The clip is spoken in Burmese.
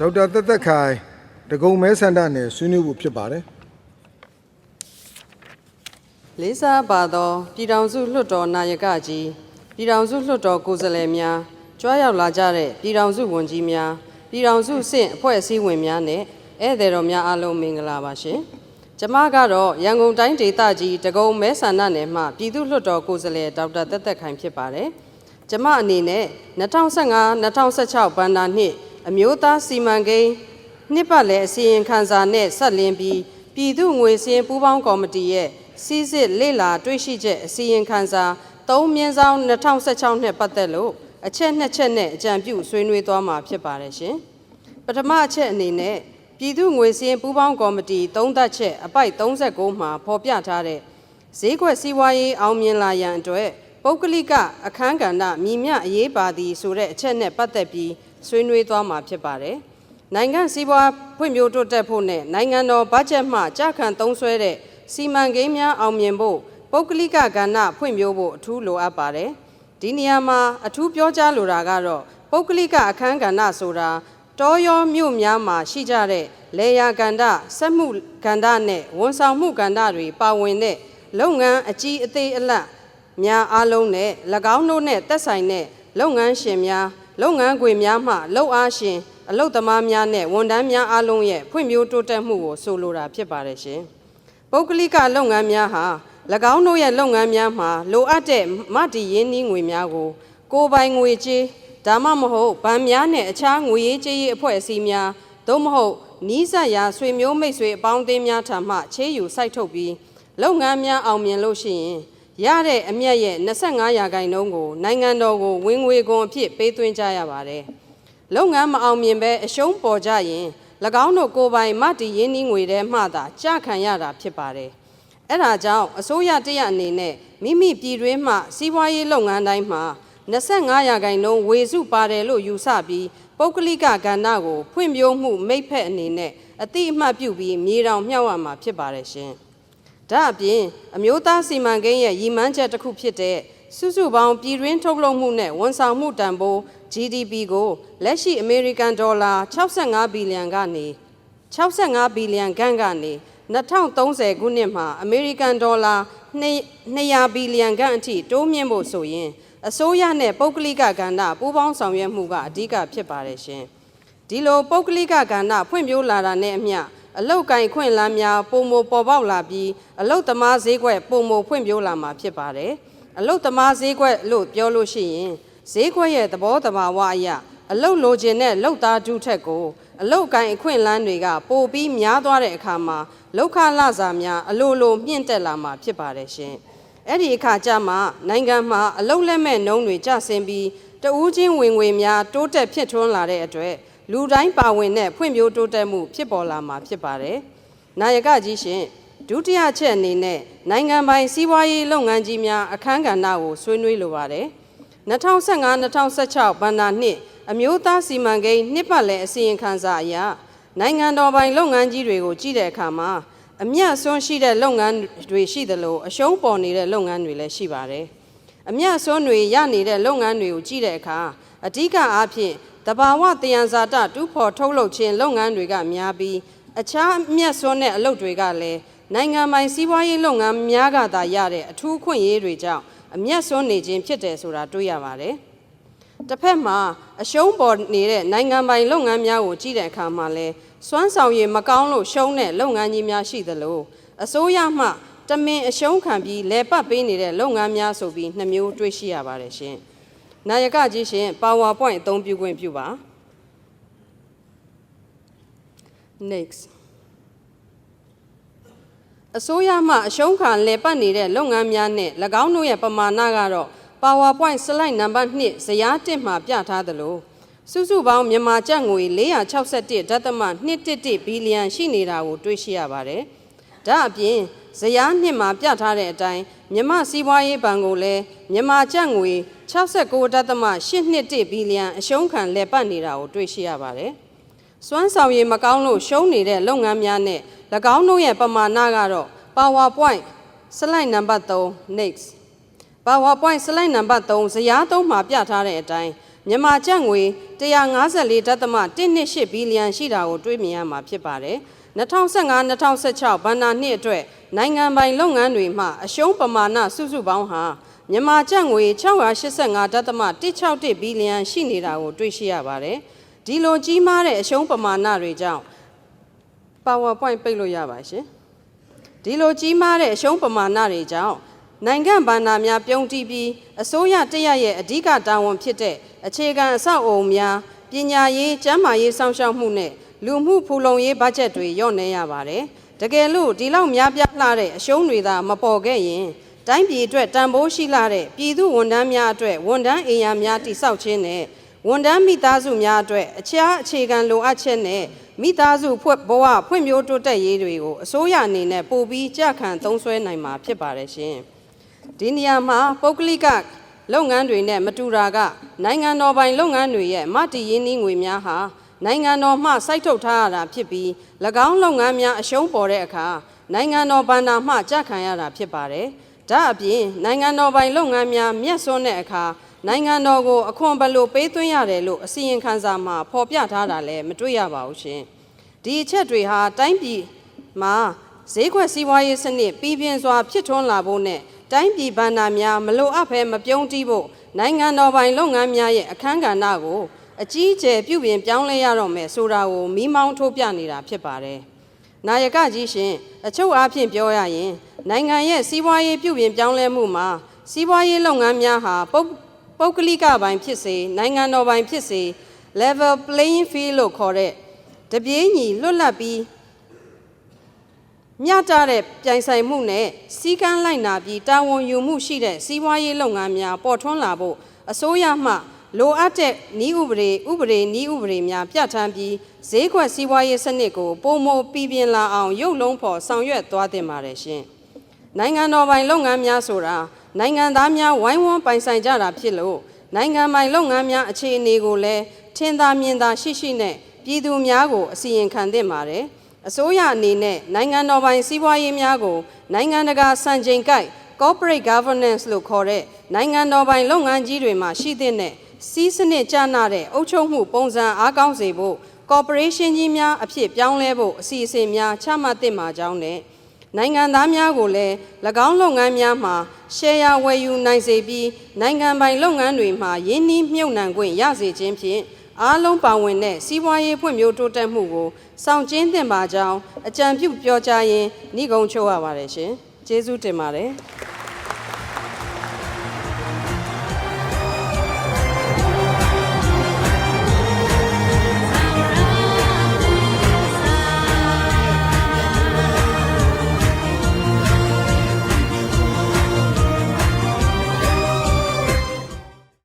ဒေါက်တာသက်သက်ခိုင်ဒဂုံမဲဆန္ဒနယ်ဆွေးနွေးဖို့ဖြစ်ပါတယ်လေးစားပါသောပြည်ထောင်စုလွှတ်တော်နာယကကြီးပြည်ထောင်စုလွှတ်တော်ကိုယ်စားလှယ်များကြွားရောက်လာကြတဲ့ပြည်ထောင်စုဝန်ကြီးများပြည်ထောင်စုဆင့်အဖွဲ့အစည်းဝင်များနဲ့ဧည့်သည်တော်များအားလုံးမင်္ဂလာပါရှင်။ကျမကတော့ရန်ကုန်တိုင်းဒေသကြီးတကုံမဲဆန္ဒနယ်မှပြည်သူ့လွှတ်တော်ကိုယ်စားလှယ်ဒေါက်တာသက်သက်ခိုင်ဖြစ်ပါတယ်။ကျမအနေနဲ့2015-2016ဘဏ္ဍာနှစ် အမျိုးသားစီမံကိန်းနှစ်ပတ်လည်အစီရင်ခံစာနဲ့ဆက်လင်းပြီးပြည်သူ့ငွေစည်းပူးပေါင်းကော်မတီရဲ့စီစစ်လေ့လာတွေ့ရှိချက်အစီရင်ခံစာ3မြင်းဆောင်2016နဲ့ပတ်သက်လို့အချက်နှစ်ချက်နဲ့အကြံပြုဆွေးနွေးသွားမှာဖြစ်ပါတယ်ရှင်။ပထမအချက်အနေနဲ့ပြည်သူ့ငွေစည်းပူးပေါင်းကော်မတီသုံးသက်ချက်အပိုက်39မှာဖော်ပြထားတဲ့ဈေးကွက်စီးပွားရေးအောင်မြင်လာရန်အတွက်ပုဂ္ဂလိကအခန်းကဏ္ဍမြည်မြအရေးပါသည်ဆိုတဲ့အချက်နဲ့ပတ်သက်ပြီး ဆွေးနွေးသွားမှာဖြစ်ပါတယ်။နိုင်ငံစည်းပွားဖွံ့ဖြိုးတိုးတက်ဖို့နဲ့နိုင်ငံတော်ဘတ်ဂျက်မှကြာခံသုံးစွဲတဲ့စီမံကိန်းများအောင်မြင်ဖို့ပုဂ္ဂလိကကဏ္ဍဖွံ့ဖြိုးဖို့အထူးလိုအပ်ပါတယ်။ဒီနေရာမှာအထူးပြောကြားလိုတာကတော့ပုဂ္ဂလိကအခန်းကဏ္ဍဆိုတာတောရောမြို့များမှာရှိကြတဲ့လေယာကဏ္ဍစက်မှုကဏ္ဍနဲ့ဝန်ဆောင်မှုကဏ္ဍတွေပါဝင်တဲ့လုပ်ငန်းအကြီးအသေးအလတ်များအားလုံးနဲ့၎င်းတို့နဲ့သက်ဆိုင်တဲ့လုပ်ငန်းရှင်များ လုပ်ငန်းခွင်များမှလုပ်အားရှင်အလုပ်သမားများနဲ့ဝန်ထမ်းများအားလုံးရဲ့ဖွံ့ဖြိုးတိုးတက်မှုကိုဆိုလိုတာဖြစ်ပါတယ်ရှင်။ပုဂ္ဂလိကလုပ်ငန်းများဟာ၎င်းတို့ရဲ့လုပ်ငန်းများမှာလိုအပ်တဲ့မတည်ရင်းနှီးငွေများကို ကိုယ်ပိုင်ငွေကြေးဒါမှမဟုတ်ဗန်များနဲ့အခြားငွေရေးကြေးရေးအဖွဲ့အစည်းများသို့မဟုတ်နီးစပ်ရာဆွေမျိုးမိတ်ဆွေအပေါင်းအသင်းများထံမှချေးယူစိုက်ထုတ်ပြီးလုပ်ငန်းများအောင်မြင်လို့ရှိရင် ရတဲ့အမြတ်ရဲ့25ရာခိုင်နှုန်းကိုနိုင်ငံတော်ကိုဝင်ငွေခွန်အဖြစ်ပေးသွင်းကြရပါတယ်။လုပ်ငန်းမအောင်မြင်ပဲအရှုံးပေါ်ကြရင်၎င်းတို့ကိုယ်ပိုင်မတည်ရင်းနှီးငွေထဲမှသာကြခံရတာဖြစ်ပါတယ်။အဲဒါကြောင့်အစိုးရတရက်အနေနဲ့မိမိပြည်တွင်းမှစီးပွားရေးလုပ်ငန်းတိုင်းမှာ25ရာခိုင်နှုန်းဝေစုပါတယ်လို့ယူဆပြီးပုဂ္ဂလိကကဏ္ဍကိုဖွံ့ဖြိုးမှုမိတ်ဖက်အနေနဲ့အတိအမှတ်ပြုပြီးမြေတောင်မြှောက်ရမှာဖြစ်ပါတယ်ရှင်။ ဒါအပြင်အမျိုးသားစီမံကိန်းရဲ့ရည်မှန်းချက်တစ်ခုဖြစ်တဲ့စုစုပေါင်းပြည်တွင်းထုတ်လုပ်မှုနဲ့ဝန်ဆောင်မှုတန်ဖိုး GDP ကိုလက်ရှိအမေရိကန်ဒေါ်လာ65ဘီလီယံကနေ65ဘီလီယံခန့်ကနေ2030ခုနှစ်မှာအမေရိကန်ဒေါ်လာ200ဘီလီယံခန့်အထိတိုးမြင့်ဖို့ဆိုရင်အစိုးရနဲ့ပုဂ္ဂလိကကဏ္ဍပူးပေါင်းဆောင်ရွက်မှုကအဓိကဖြစ်ပါတယ်ရှင်။ဒီလိုပုဂ္ဂလိကကဏ္ဍဖွံ့ဖြိုးလာတာနဲ့အမျှ အလုတ်ကင်ခွင့်လန်းများပုံမပေါ်ပေါက်လာပြီးအလုတ်သမားဈေးကွက်ပုံမဖွံ့ဖြိုးလာမှာဖြစ်ပါတယ်။အလုတ်သမားဈေးကွက်လို့ပြောလို့ရှိရင်ဈေးကွက်ရဲ့သဘောတဘာဝအရအလုတ်လိုချင်တဲ့လုတ်သားဒုထက်ကိုအလုတ်ကင်အခွင့်လန်းတွေကပိုပြီးများသွားတဲ့အခါမှာလောက်ခလစာများအလိုလိုမြင့်တက်လာမှာဖြစ်ပါတယ်ရှင်။အဲ့ဒီအခါကျမှနိုင်ငံမှာအလုတ်လက်မဲ့နှုံးတွေကျဆင်းပြီးတဦးချင်းဝင်ငွေများတိုးတက်ဖြစ်ထွန်းလာတဲ့အတွက် လူတိုင်းပါဝင်တဲ့ဖွံ့ဖြိုးတိုးတက်မှုဖြစ်ပေါ်လာမှာဖြစ်ပါတယ်။နာယကကြီးရှင်ဒုတိယချက်အနေနဲ့နိုင်ငံပိုင်စီးပွားရေးလုပ်ငန်းကြီးများအခမ်းကဏ္ဍကိုဆွေးနွေးလိုပါတယ်။2015-2016ဘဏ္ဍာနှစ်အမျိုးသားစီမံကိန်းနှစ်ပတ်လည်အစီရင်ခံစာအရနိုင်ငံတော်ပိုင်လုပ်ငန်းကြီးတွေကိုကြည့်တဲ့အခါမှာအမြတ်အစွန်းရှိတဲ့လုပ်ငန်းတွေရှိသလိုအရှုံးပေါ်နေတဲ့လုပ်ငန်းတွေလည်းရှိပါတယ်။အမြတ်အစွန်းတွေရနေတဲ့လုပ်ငန်းတွေကိုကြည့်တဲ့အခါအဓိကအားဖြင့် တဘာဝတယံဇာတတူးဖော်ထုတ်လုပ်ခြင်းလုပ်ငန်းတွေကများပြီးအခြားအမြတ်စွန်းတဲ့အလုပ်တွေကလည်းနိုင်ငံပိုင်စီးပွားရေးလုပ်ငန်းများကသာရတဲ့အထူးခွင့်ရေးတွေကြောင့်အမြတ်စွန်းနေခြင်းဖြစ်တယ်ဆိုတာတွေ့ရပါတယ်။တစ်ဖက်မှာအရှုံးပေါ်နေတဲ့နိုင်ငံပိုင်လုပ်ငန်းများကိုကြည့်တဲ့အခါမှာလဲစွမ်းဆောင်ရည်မကောင်းလို့ရှုံးတဲ့လုပ်ငန်းကြီးများရှိသလိုအစိုးရမှတမင်အရှုံးခံပြီးလဲပတ်ပေးနေတဲ့လုပ်ငန်းများဆိုပြီးနှစ်မျိုးတွေ့ရှိရပါတယ်ရှင်။ နာယကကြီးရှင် PowerPoint အသုံးပြုခွင့်ပြုပါ next အစိုးရမှအရှုံးခံလဲပတ်နေတဲ့လုပ်ငန်းများနဲ့၎င်းတို့ရဲ့ပမာဏကတော့ PowerPoint slide number 2ဇယား1မှာပြထားသလိုစုစုပေါင်းမြန်မာကျပ်ငွေ461ဒသမ111ဘီလီယံရှိနေတာကိုတွေ့ရှိရပါတယ်။ဒါအပြင်ဇယား2မှာပြထားတဲ့အတိုင်းမြန်မာစီးပွားရေးဘဏ်ကိုလည်းမြန်မာကျပ်ငွေ 69ဒသမ821ဘီလီယံအရှုံးခံလဲပတ်နေတာကိုတွေ့ရှိရပါတယ်။စွမ်းဆောင်ရည်မကောင်းလို့ရှုံးနေတဲ့လုပ်ငန်းများနဲ့၎င်းတို့ရဲ့ပမာဏကတော့ PowerPoint slide number 3 next PowerPoint slide number 3ဇယား3မှာပြထားတဲ့အတိုင်းမြန်မာကျပ်ငွေ154.128ဘီလီယံရှိတာကိုတွေ့မြင်ရမှာဖြစ်ပါတယ်2015-2016ဘဏ္ဍာနှစ်အတွက် နိုင်ငံပိုင်လုပ်ငန်းတွေမှအရှုံးပမာဏစုစုပေါင်းဟာမြန်မာကျပ်ငွေ685.161ဘီလီယံရှိနေတာကိုတွေ့ရှိရပါတယ်ဒီလိုကြီးမားတဲ့အရှုံးပမာဏတွေကြောင့် PowerPoint ပိတ်လို့ရပါရှင်ဒီလိုကြီးမားတဲ့အရှုံးပမာဏတွေကြောင့်နိုင်ငံဗန္ဒာများပြုံးတီးပြီးအစိုးရတရက်ရဲ့အဓိကတာဝန်ဖြစ်တဲ့အခြေခံအဆောက်အအုံများပညာရေးကျန်းမာရေးစောင့်ရှောက်မှုနဲ့လူမှုဖူလုံရေးဘတ်ဂျက်တွေလျော့နေရပါတယ် တကယ်လို့ဒီလောက်များပြားလှတဲ့အရှုံးတွေသာမပေါ်ခဲ့ရင်တိုင်းပြည်အတွက်တန်ဖိုးရှိလာတဲ့ပြည်သူဝန်ထမ်းများအတွက်ဝန်ထမ်းအင်အားများတိစောက်ခြင်းနဲ့ဝန်ထမ်းမိသားစုများအတွက်အခြားအခြေခံလိုအပ်ချက်နဲ့မိသားစုဖွဲ့ဘဝဖွံ့ဖြိုးတိုးတက်ရေးတွေကိုအစိုးရအနေနဲ့ပို့ပြီးကြခံသုံးစွဲနိုင်မှာဖြစ်ပါတယ်ရှင်။ဒီနေရာမှာပုဂ္ဂလိကလုပ်ငန်းတွေနဲ့မတူတာကနိုင်ငံတော်ပိုင်လုပ်ငန်းတွေရဲ့မတည်ရင်းနှီးငွေများဟာ နိုင်ငံတော်မှစိုက်ထုတ်ထားရတာဖြစ်ပြီး၎င်းလုပ်ငန်းများအရှုံးပေါ်တဲ့အခါနိုင်ငံတော်ဘဏ္ဍာမှကြခံရတာဖြစ်ပါတယ်။ဒါအပြင်နိုင်ငံတော်ပိုင်လုပ်ငန်းများမျက်စွန်းတဲ့အခါနိုင်ငံတော်ကိုအခွန်ဘယ်လိုပေးသွင်းရတယ်လို့အစီရင်ခံစာမှာဖော်ပြထားတာလည်းမတွေ့ရပါဘူးရှင်။ဒီအချက်တွေဟာတိုင်းပြည်မှာဈေးကွက်စီးပွားရေးစနစ်ပြည်ပြင်းစွာဖြစ်ထွန်းလာဖို့နဲ့တိုင်းပြည်ဗန္နာများမလိုအပ်ဘဲမပြုံးတီးဖို့နိုင်ငံတော်ပိုင်လုပ်ငန်းများရဲ့အခမ်းကဏ္ဍကို အကြီးအကျယ်ပြုပြင်ပြောင်းလဲရတော့မယ်ဆိုတာကိုမိမောင်းထိုးပြနေတာဖြစ်ပါတယ်။နာယကကြီးရှင်အချုပ်အားဖြင့်ပြောရရင် နိုင်ငံရဲ့စီးပွားရေးပြုပြင်ပြောင်းလဲမှုမှာစီးပွားရေးလုပ်ငန်းများဟာပုဂ္ပုဂ္ဂလိကပိုင်းဖြစ်စေနိုင်ငံတော်ပိုင်းဖြစ်စေ level playing field လို့ခေါ်တဲ့တပြေးညီလွတ်လပ်ပြီးမျှတတဲ့ပြိုင်ဆိုင်မှုနဲ့စီးကမ်းလိုက်နာပြီးတာဝန်ယူမှုရှိတဲ့စီးပွားရေးလုပ်ငန်းများပေါ်ထွန်းလာဖို့အစိုးရမှ လိုအပ်တဲ့ဤဥပဒေဥပဒေဤဥပဒေများပြဋ္ဌာန်းပြီးဈေးကွက်စီးပွားရေးစနစ်ကိုပုံမပြည်ပြင်းလာအောင်ရုပ်လုံးဖော်ဆောင်ရွက်သွားတင်ပါတယ်ရှင်။နိုင်ငံတော်ပိုင်လုပ်ငန်းများဆိုတာနိုင်ငံသားများဝိုင်းဝန်းပိုင်ဆိုင်ကြတာဖြစ်လို့နိုင်ငံပိုင်လုပ်ငန်းများအခြေအနေကိုလည်းထင်သာမြင်သာရှိရှိနဲ့ပြည်သူများကိုအစီရင်ခံသင့်ပါတယ်အစိုးရအနေနဲ့နိုင်ငံတော်ပိုင်စီးပွားရေးများကိုနိုင်ငံတကာစံချိန်ကိုက် corporate governance လို့ခေါ်တဲ့နိုင်ငံတော်ပိုင်လုပ်ငန်းကြီးတွေမှာရှိတဲ့နဲ့ စီးစနစ်ကျနာတဲ့အုပ်ချုပ်မှုပုံစံအားကောင်းစေဖို့ corporation ကြီးများအဖြစ်ပြောင်းလဲဖို့အစီအစဉ်များချမှတ်သင့်ပါကြောင်းနဲ့နိုင်ငံသားများကိုလည်း၎င်းလုပ်ငန်းများမှာရှယ်ယာဝယ်ယူနိုင်စေပြီးနိုင်ငံပိုင်လုပ်ငန်းတွေမှာရင်းနှီးမြှုပ်နှံခွင့်ရစေခြင်းဖြင့်အားလုံးပါဝင်တဲ့စီးပွားရေးဖွံ့ဖြိုးတိုးတက်မှုကိုဆောင်ကျဉ်သင့်ပါကြောင်းအကြံပြုပြောကြားရင်းနှိဂုံးချုပ်ရပါတယ်ရှင်ကျေးဇူးတင်ပါတယ်